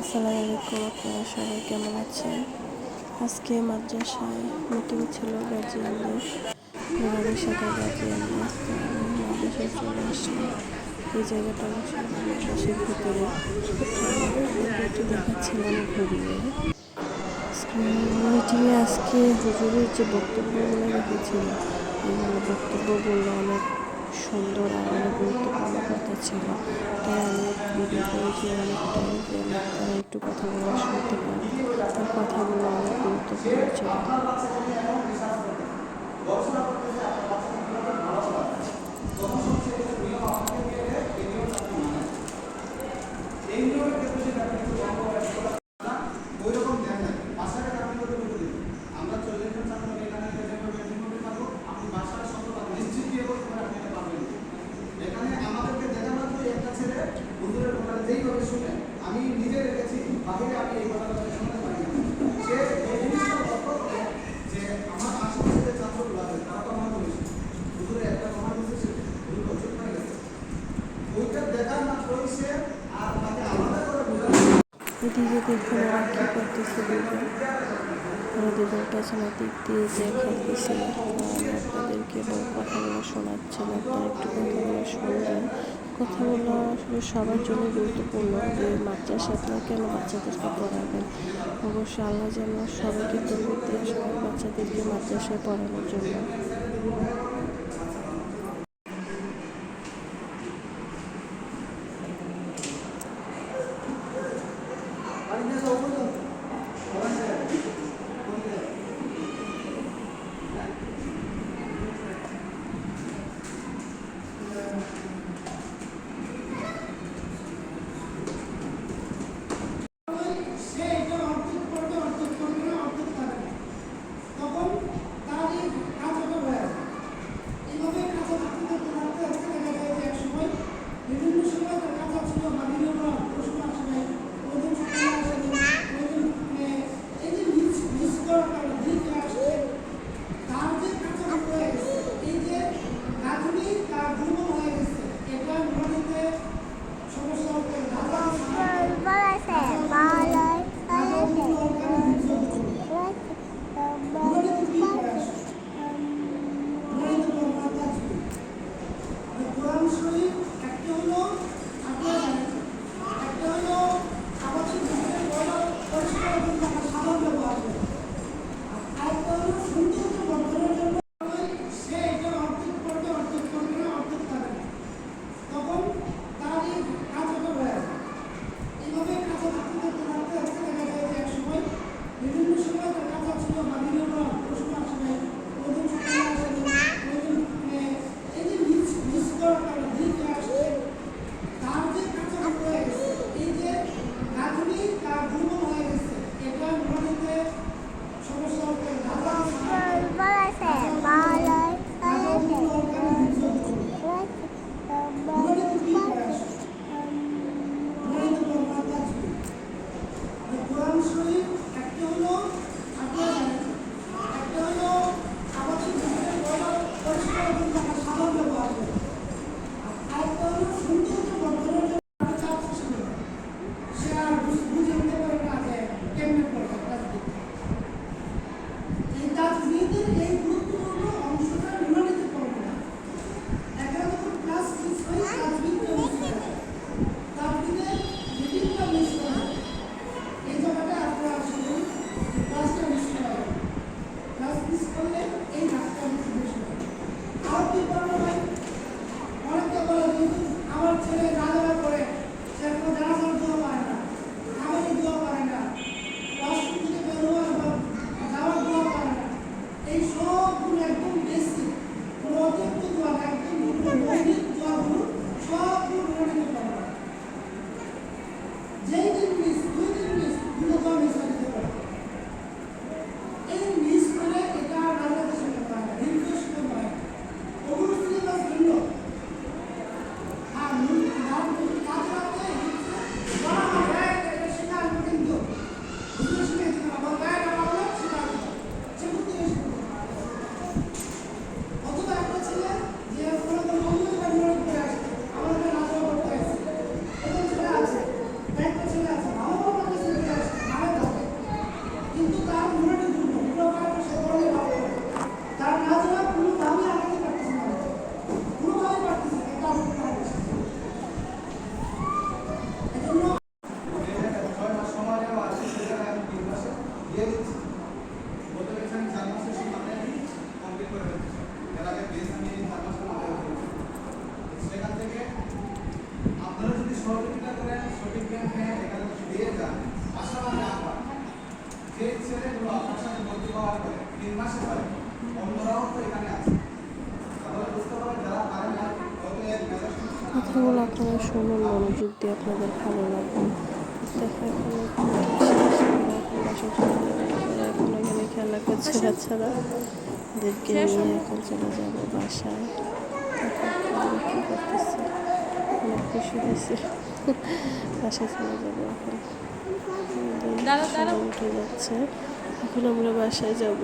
আসসালামু আলাইকুম আপনারা সবাই কেমন আছেন? আজকে মাদ্রাসায় মিটিং ছিল গার্জিয়ানদের সাথে গার্জিয়ানদের আমি মাদ্রাসায় চলে আসলাম। এই জায়গাটা অনেক সুন্দর ভিতরে। দেখাচ্ছিলাম ঘুরিয়ে। মিটিংয়ে আজকে হুজুরের যে বক্তব্যগুলো রেখেছিল বক্তব্যগুলো অনেক সুন্দর আর অনেক গুরুত্বপূর্ণ কথা ছিল। তাই আমি ভিডিও করেছি অনেকটাই যে আপনারা একটু কথাগুলো পারেন আর কথাগুলো অনেক গুরুত্বপূর্ণ ছিল। শুনে আমি নিজে রেখেছি বাহিরে আমি এই কথাটা শুনতে পারি না। সে এই জিনিসটা লক্ষ্য করে যে আমার আশেপাশে যে ছাত্রগুলো আছে, তারা তো আমার বলেছে হুজুরে, একটা কথা বলছে সে চুপ গেছে ওইটা দেখার মাত্রই সে আর তাকে আলাদা করে বোঝানো কথাগুলো শোনাচ্ছিলাম আপনারা একটু কথাগুলো শুনবেন। কথাগুলো আসলে সবার জন্য গুরুত্বপূর্ণ যে মাদ্রাসা আপনারা কেন বাচ্চাদেরকে পড়াবেন? অবশ্যই আল্লাহ যেন সবাইকে তৈরি সবাই বাচ্চাদেরকে মাদ্রাসায় পড়ানোর জন্য vai ter que estar tá falando agora. তিন মাসের হয় অন্যরাও তো এখানে আছে। তাহলে বুঝতে পারেন যারা পারে না হয়তো এক মেজাজ কথাগুলো আপনারা শুনুন মনোযোগ দিয়ে আপনাদের ভালো লাগবে। দেখো এখন এখন খেলা করছে বাচ্চারা ওদেরকে নিয়ে এখন চলে যাব বাসায়। কি করতেছে অনেক খুশি হয়েছে বাসায় চলে যাব এখন। উঠে যাচ্ছে। এখন আমরা বাসায় যাব।